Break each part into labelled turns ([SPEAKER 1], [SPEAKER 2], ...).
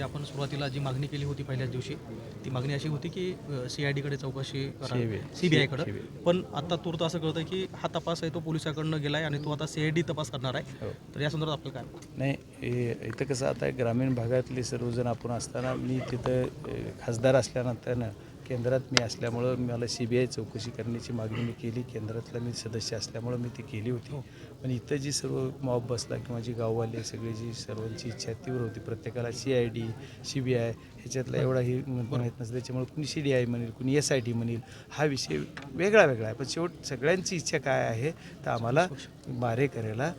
[SPEAKER 1] की आपण सुरुवातीला जी मागणी केली होती पहिल्याच दिवशी ती मागणी अशी होती की सी आय डीकडे चौकशी
[SPEAKER 2] CBI.
[SPEAKER 1] सी बी आयकडे पण आता तूर्त असं कळतं की हा तपास आहे तो पोलिसाकडनं गेला आहे आणि तो आता सी आय डी तपास करणार आहे
[SPEAKER 2] हो.
[SPEAKER 1] तर या संदर्भात आपलं काय
[SPEAKER 2] नाही इथं कसं आता ग्रामीण भागातले सर्वजण आपण असताना मी तिथं खासदार असल्यानंतर केंद्रात मी असल्यामुळं मला सी बी आय चौकशी करण्याची मागणी मी केली. केंद्रातला मी सदस्य असल्यामुळं मी ती केली होती. पण इथं जी सर्व मॉब बसला किंवा जी गाववाले सगळी जी सर्वांची इच्छा तीव्र होती. प्रत्येकाला C I D C B I ह्याच्यातला एवढाही माहीत नसतं त्याच्यामुळे कुणी सी डी आय म्हणेल कुणी एस आय डी म्हणेल हा विषय वेगळा वेगळा आहे. पण शेवट सगळ्यांची इच्छा काय आहे तर आम्हाला मारेकऱ्याला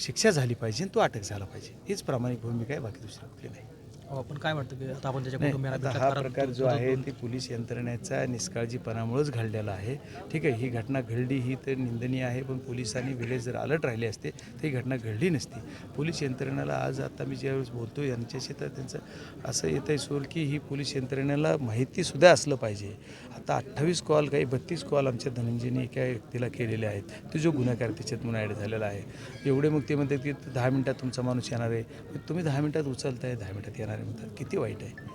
[SPEAKER 2] शिक्षा झाली पाहिजे आणि तो अटक झाला पाहिजे. हीच प्रामाणिक भूमिका आहे. बाकी दुसरी कुठली नाही.
[SPEAKER 1] आपण काय वाटतं की आता आपण त्याच्या
[SPEAKER 2] नाही,
[SPEAKER 1] कुटुंबियांना
[SPEAKER 2] आता
[SPEAKER 1] भेटत
[SPEAKER 2] हा
[SPEAKER 1] कारण
[SPEAKER 2] प्रकार जो आहे
[SPEAKER 1] तो-
[SPEAKER 2] ती पोलीस यंत्रणेचा निष्काळजीपणामुळेच घडलेला आहे. ठीक आहे ही घटना घडली ही तर निंदनीय आहे पण पोलिसांनी वेळेस जर अलर्ट राहिले असते तर ही घटना घडली नसती. पोलीस यंत्रणेला आज आता मी ज्यावेळेस बोलतो यांच्याशी तर त्यांचं असं येतं आहे सोल की ही पोलीस यंत्रणेला माहितीसुद्धा असलं पाहिजे. आता अठ्ठावीस कॉल काही बत्तीस कॉल आमच्या धनंजयनी एका व्यक्तीला केलेले आहेत. तो जो गुन्हेगार त्याच्यात म्हणून ॲड झालेला आहे. एवढे मग ते म्हणतात की दहा मिनटात तुमचा माणूस येणार आहे. तुम्ही दहा मिनटात उचलताय दहा मिनटात येणार आहे म्हणतात किती वाईट आहे.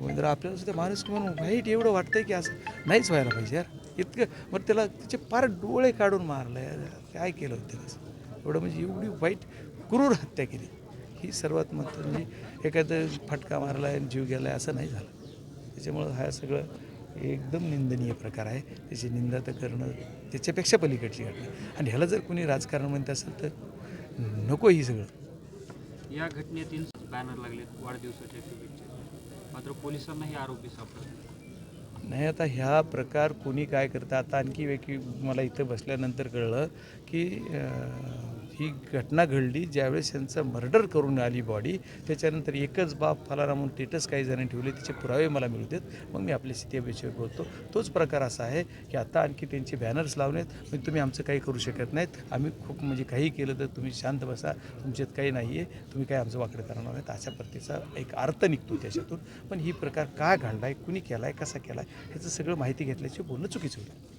[SPEAKER 2] मग आपल्याला सुद्धा माणूस म्हणून वाईट एवढं वाटतं की असं नाहीच व्हायला पाहिजे यार. इतकं मग त्याला त्याचे फार डोळे काढून मारलं यार. काय केलं होतं त्याला एवढं म्हणजे एवढी वाईट क्रूर हत्या केली. ही सर्वात महत्त्व म्हणजे एखादं फटका मारला आहे आणि जीव गेला आहे असं नाही झालं. त्याच्यामुळं हा सगळं एकदम निंदनीय प्रकार आहे. त्याची निंदा तर करणं त्याच्यापेक्षा पलीकडची घटना. आणि ह्याला जर कोणी राजकारण म्हणत असेल तर नको ही सगळं.
[SPEAKER 3] या घटनेतील बॅनर लागलेत वाढदिवसाच्या शुभेच्छा. मात्र पोलिसांना हे आरोपी सापडले
[SPEAKER 2] नाही आता ह्या प्रकार कोणी काय करतं? आता आणखी वेगळी मला इथं बसल्यानंतर कळलं की ही घटना घडली ज्यावेळेस यांचं मर्डर करून आली बॉडी त्याच्यानंतर एकच बाप फलारा म्हणून टेटस काही जणांनी ठेवले त्याचे पुरावे मला मिळू देत मग मी आपल्या स्थिती बोलतो. तोच प्रकार असा आहे की आता आणखी त्यांचे बॅनर्स लावलेत म्हणजे तुम्ही आमचं काही करू शकत नाहीत. आम्ही खूप म्हणजे काही केलं तर तुम्ही शांत बसा. तुमच्यात काही नाही आहे तुम्ही काय आमचं वाकडे करणार नाहीत. अशा प्रतीचा एक अर्थ निघतो त्याच्यातून. पण ही प्रकार का घडला आहे कुणी केला आहे कसा केला आहे ह्याचं सगळं माहिती घेतल्याची बोलणं चुकीचं होतं